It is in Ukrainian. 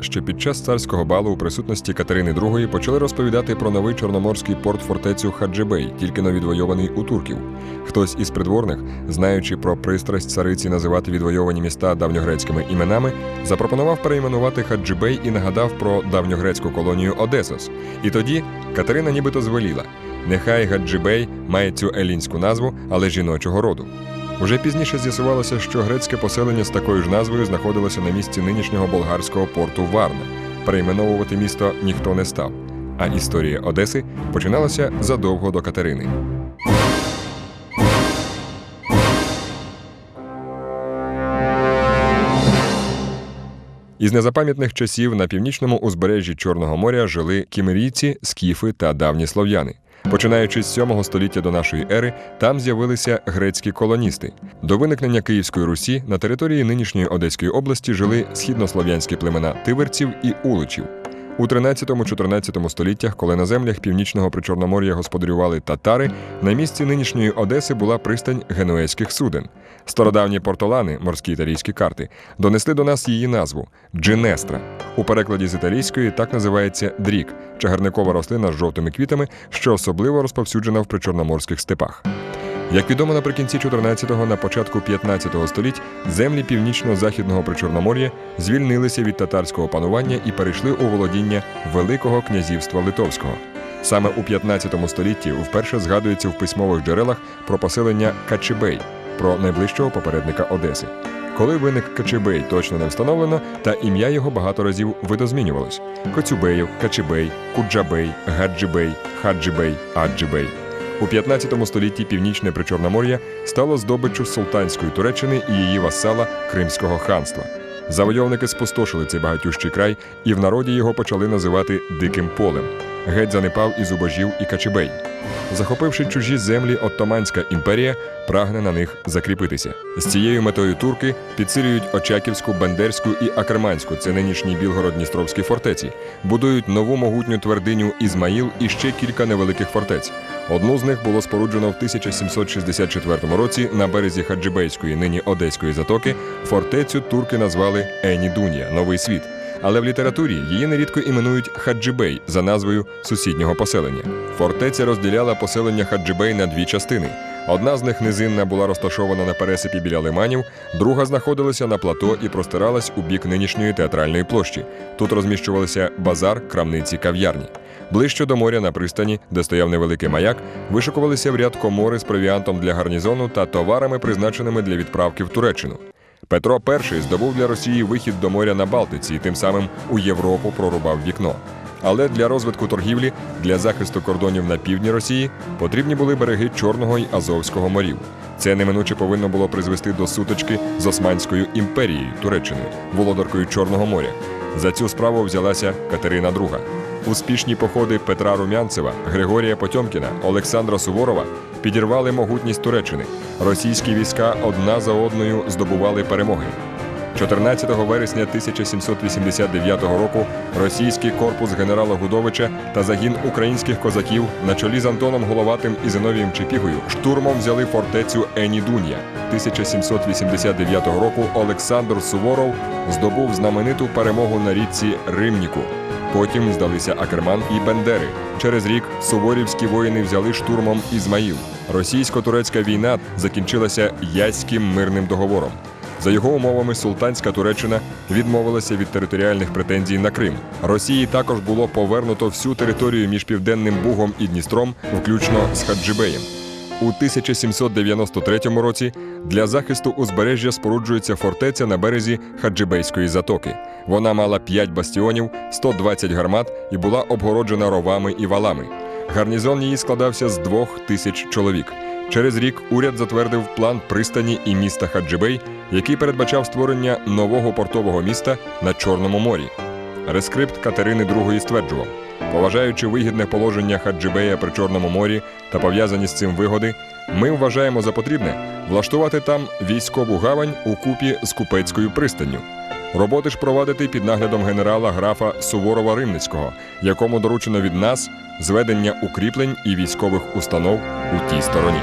що під час царського балу у присутності Катерини II почали розповідати про новий чорноморський порт фортецю Хаджибей, тільки но відвойований у турків. Хтось із придворних, знаючи про пристрасть цариці називати відвойовані міста давньогрецькими іменами, запропонував перейменувати Хаджибей і нагадав про давньогрецьку колонію Одесос. І тоді Катерина нібито звеліла: нехай Хаджибей має цю елінську назву, але жіночого роду. Уже пізніше з'ясувалося, що грецьке поселення з такою ж назвою знаходилося на місці нинішнього болгарського порту Варна. Перейменовувати місто ніхто не став. А історія Одеси починалася задовго до Катерини. Із незапам'ятних часів на північному узбережжі Чорного моря жили кімерійці, скіфи та давні слов'яни. Починаючи з 7 століття до нашої ери, там з'явилися грецькі колоністи. До виникнення Київської Русі на території нинішньої Одеської області жили східнослов'янські племена тиверців і уличів. У 13-14 століттях, коли на землях північного причорномор'я господарювали татари, на місці нинішньої Одеси була пристань генуезьких суден. Стародавні портолани, морські італійські карти, донесли до нас її назву Джинестра. У перекладі з італійської так називається дрік, чагарникова рослина з жовтими квітами, що особливо розповсюджена в причорноморських степах. Як відомо наприкінці 14-го, на початку 15-го століть землі північно-західного причорномор'я звільнилися від татарського панування і перейшли у володіння Великого князівства Литовського. Саме у 15 столітті вперше згадується в письмових джерелах про поселення Качибей, про найближчого попередника Одеси. Коли виник Качибей, точно не встановлено, та ім'я його багато разів видозмінювалось: Коцюбеїв, Качибей, Куджабей, Гаджибей, Хаджибей, Аджибей. У 15 столітті північне Причорномор'я стало здобиччю султанської Туреччини і її васала Кримського ханства. Завойовники спустошили цей багатющий край, і в народі його почали називати Диким полем. Геть занепав і зубожів, і Качибей. Захопивши чужі землі, Оттоманська імперія прагне на них закріпитися. З цією метою турки підсилюють Очаківську, Бендерську і Акерманську, це нинішні Білгород-Дністровські фортеці, будують нову могутню твердиню Ізмаїл і ще кілька невеликих фортець. Одну з них було споруджено в 1764 році на березі Хаджибейської, нині Одеської затоки. Фортецю турки назвали Енідунія Новий світ. Але в літературі її нерідко іменують Хаджибей за назвою сусіднього поселення. Фортеця розділяла поселення Хаджибей на дві частини. Одна з них низинна була розташована на пересипі біля лиманів, друга знаходилася на плато і простиралась у бік нинішньої театральної площі. Тут розміщувалися базар, крамниці, кав'ярні. Ближче до моря на пристані, де стояв невеликий маяк, вишикувалися в ряд комори з провіантом для гарнізону та товарами, призначеними для відправки в Туреччину. Петро І здобув для Росії вихід до моря на Балтиці і тим самим у Європу прорубав вікно. Але для розвитку торгівлі, для захисту кордонів на півдні Росії потрібні були береги Чорного й Азовського морів. Це неминуче повинно було призвести до сутички з Османською імперією Туреччиною, володаркою Чорного моря. За цю справу взялася Катерина II. Успішні походи Петра Румянцева, Григорія Потьомкіна, Олександра Суворова підірвали могутність Туреччини. Російські війська одна за одною здобували перемоги. 14 вересня 1789 року російський корпус генерала Гудовича та загін українських козаків на чолі з Антоном Головатим і Зиновієм Чепігою штурмом взяли фортецю Енідун'я. 1789 року Олександр Суворов здобув знамениту перемогу на річці Римніку. Потім здалися Акерман і Бендери. Через рік суворівські воїни взяли штурмом Ізмаїл. Російсько-турецька війна закінчилася Яським мирним договором. За його умовами, султанська Туреччина відмовилася від територіальних претензій на Крим. Росії також було повернуто всю територію між Південним Бугом і Дністром, включно з Хаджибеєм. У 1793 році для захисту узбережжя споруджується фортеця на березі Хаджибейської затоки. Вона мала 5 бастіонів, 120 гармат і була обгороджена ровами і валами. Гарнізон її складався з двох тисяч чоловік. Через рік уряд затвердив план пристані і міста Хаджибей, який передбачав створення нового портового міста на Чорному морі. Рескрипт Катерини II стверджував, поважаючи вигідне положення Хаджибея при Чорному морі та пов'язані з цим вигоди, ми вважаємо за потрібне влаштувати там військову гавань у купі з купецькою пристанню. Роботи ж провадити під наглядом генерала графа Суворова Римницького, якому доручено від нас зведення укріплень і військових установ у тій стороні.